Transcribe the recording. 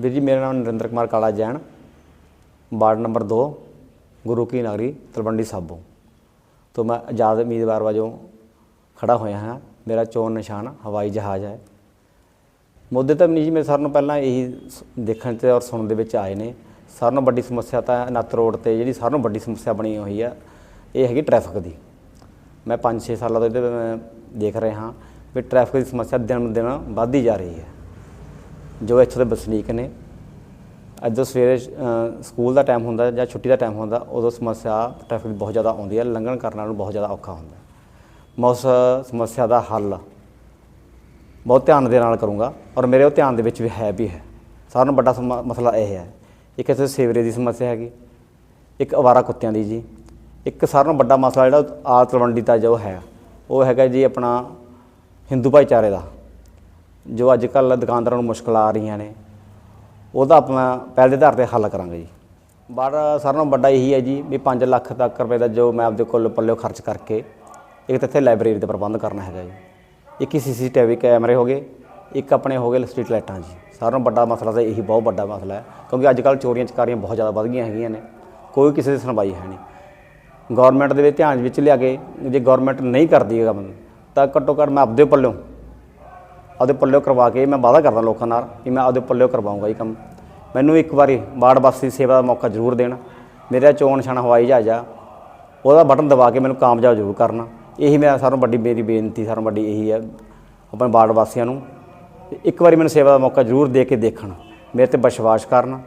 ਵੀਰ ਜੀ, ਮੇਰਾ ਨਾਮ ਨਰਿੰਦਰ ਕੁਮਾਰ ਕਾਲਾ ਜੈਨ ਵਾਰਡ ਨੰਬਰ 2 ਗੁਰੂ ਕੀ ਨਗਰੀ, ਤਲਵੰਡੀ ਸਾਬੋ। ਤੋਂ ਮੈਂ ਆਜ਼ਾਦ ਉਮੀਦਵਾਰ ਵਜੋਂ ਖੜਾ ਹੋਇਆ ਹਾਂ। ਮੇਰਾ ਚੋਣ ਨਿਸ਼ਾਨ ਹਵਾਈ ਜਹਾਜ਼ ਹੈ। ਮੁੱਦੇ ਤਾਂ ਨਹੀਂ ਜੀ, ਮੇਰੇ ਸਾਰਿਆਂ ਨੂੰ ਪਹਿਲਾਂ ਇਹੀ ਸ- ਦੇਖਣ ਤੇ ਔਰ ਸੁਣਨ ਦੇ ਵਿੱਚ ਆਏ ਨੇ। ਸਾਰਿਆਂ ਨਾਲੋਂ ਵੱਡੀ ਸਮੱਸਿਆ ਤਾਂ ਨੱਤ ਰੋਡ ਤੇ ਜਿਹੜੀ ਸਾਰਿਆਂ ਨਾਲੋਂ ਵੱਡੀ ਸਮੱਸਿਆ ਬਣੀ ਹੋਈ ਆ, ਇਹ ਹੈਗੀ ਟ੍ਰੈਫਿਕ ਦੀ। ਮੈਂ 5-6 ਸਾਲਾਂ ਤੋਂ ਇਹਦੇ ਮੈਂ ਦੇਖ ਰਿਹਾ ਹਾਂ ਵੀ ਟ੍ਰੈਫਿਕ ਦੀ ਸਮੱਸਿਆ ਦਿਨ ਦਿਨ ਵੱਧਦੀ ਜਾ ਰਹੀ ਹੈ। ਜੋ ਇੱਥੋਂ ਦੇ ਵਸਨੀਕ ਨੇ। ਅੱਜ ਸਵੇਰੇ ਸਕੂਲ ਦਾ ਟਾਈਮ ਹੁੰਦਾ ਜਾਂ ਛੁੱਟੀ ਦਾ ਟਾਈਮ ਹੁੰਦਾ, ਉਦੋਂ ਸਮੱਸਿਆ ਟ੍ਰੈਫਿਕ ਬਹੁਤ ਜ਼ਿਆਦਾ ਆਉਂਦੀ ਹੈ। ਲੰਘਣ ਕਰਨ ਨੂੰ ਬਹੁਤ ਜ਼ਿਆਦਾ ਔਖਾ ਹੁੰਦਾ। ਮੈਂ ਉਸ, ਸਮੱਸਿਆ ਦਾ ਹੱਲ ਬਹੁਤ ਧਿਆਨ ਦੇ ਨਾਲ ਕਰੂੰਗਾ ਔਰ ਮੇਰੇ ਉਹ ਧਿਆਨ ਦੇ ਵਿੱਚ ਵੀ ਹੈ ਵੀ ਹੈ। ਸਾਰਿਆਂ ਨੂੰ ਵੱਡਾ ਸਮ- ਮਸਲਾ ਇਹ ਹੈ। ਇੱਕ ਇੱਥੇ ਸੇਵਰੇ ਦੀ ਸਮੱਸਿਆ ਹੈਗੀ, ਇੱਕ ਅਵਾਰਾ ਕੁੱਤਿਆਂ ਦੀ ਜੀ। ਇੱਕ ਸਾਰਿਆਂ ਨੂੰ ਵੱਡਾ ਮਸਲਾ ਜਿਹੜਾ ਆਲ ਤਲਵੰਡੀ ਦਾ ਜੋ ਹੈ। ਉਹ ਹੈਗਾ ਜੀ ਆਪਣਾ ਹਿੰਦੂ ਭਾਈਚਾਰੇ ਦਾ। ਜੋ ਅੱਜ ਕੱਲ੍ਹ ਦੁਕਾਨਦਾਰਾਂ ਨੂੰ ਮੁਸ਼ਕਲ ਆ ਰਹੀਆਂ ਨੇ, ਉਹਦਾ ਆਪਾਂ ਪਹਿਲ ਦੇ ਆਧਾਰ ਤੇ ਹੱਲ ਕਰਾਂਗੇ ਜੀ। ਬਾਹਰ ਸਾਰਿਆਂ ਨਾਲੋਂ ਵੱਡਾ ਇਹੀ ਹੈ ਜੀ ਵੀ 5 ਲੱਖ ਤੱਕ ਰੁਪਏ ਦਾ ਜੋ ਮੈਂ ਆਪਦੇ ਕੋਲ ਪੱਲਿਓ ਖਰਚ ਕਰਕੇ ਇੱਕ ਤਾਂ ਇੱਥੇ ਲਾਇਬ੍ਰੇਰੀ ਦਾ ਪ੍ਰਬੰਧ ਕਰਨਾ ਹੈਗਾ ਜੀ। ਇੱਕ ਹੀ ਸੀਸੀਟੀਵੀ ਕੈਮਰੇ ਹੋ ਗਏ, ਇੱਕ ਆਪਣੇ ਹੋ ਗਏ ਸਟਰੀਟ ਲਾਈਟਾਂ ਜੀ। ਸਾਰਿਆਂ ਨਾਲੋਂ ਵੱਡਾ ਮਸਲਾ ਤਾਂ ਇਹੀ ਬਹੁਤ ਵੱਡਾ ਮਸਲਾ ਹੈ, ਕਿਉਂਕਿ ਅੱਜ ਕੱਲ੍ਹ ਚੋਰੀਆਂ ਚਕਾਰੀਆਂ ਬਹੁਤ ਜ਼ਿਆਦਾ ਵੱਧ ਗਈਆਂ ਹੈਗੀਆਂ ਨੇ, ਕੋਈ ਕਿਸੇ ਦੀ ਸੁਣਵਾਈ ਹੈ ਨਹੀਂ। ਗਵਰਨਮੈਂਟ ਦੇ ਵਿੱਚ ਧਿਆਨ ਵਿੱਚ ਲਿਆ ਕੇ ਜੇ ਗਵਰਨਮੈਂਟ ਨਹੀਂ ਕਰਦੀ ਇਹ ਕੰਮ, ਤਾਂ ਘੱਟੋ ਘੱਟ ਮੈਂ ਆਪਦੇ ਪੱਲਿਓ ਆਪਦੇ ਪੱਲਿਓ ਕਰਵਾ ਕੇ ਮੈਂ ਵਾਅਦਾ ਕਰਦਾ ਲੋਕਾਂ ਨਾਲ ਕਿ ਮੈਂ ਆਪਦੇ ਪੱਲਿਓ ਕਰਵਾਉਂਗਾ ਇਹ ਕੰਮ। ਮੈਨੂੰ ਇੱਕ ਵਾਰੀ ਵਾਰਡ ਵਾਸੀ ਸੇਵਾ ਦਾ ਮੌਕਾ ਜ਼ਰੂਰ ਦੇਣ। ਮੇਰਾ ਚੋਣ ਛਣ ਹਵਾਈ ਜਹਾਜ਼ ਆ, ਉਹਦਾ ਬਟਨ ਦਬਾ ਕੇ ਮੈਨੂੰ ਕਾਮਯਾਬ ਜ਼ਰੂਰ ਕਰਨਾ। ਇਹੀ ਮੇਰਾ ਸਾਰਿਆਂ ਨਾਲੋਂ ਵੱਡੀ ਮੇਰੀ ਬੇਨਤੀ ਸਾਰਿਆਂ ਨਾਲੋਂ ਵੱਡੀ ਇਹੀ ਹੈ ਆਪਣੇ ਵਾਰਡ ਵਾਸੀਆਂ ਨੂੰ। ਇੱਕ ਵਾਰੀ ਮੈਨੂੰ ਸੇਵਾ ਦਾ ਮੌਕਾ ਜ਼ਰੂਰ ਦੇ ਕੇ ਦੇਖਣ। ਮੇਰੇ ਤੇ ਵਿਸ਼ਵਾਸ ਕਰਨ।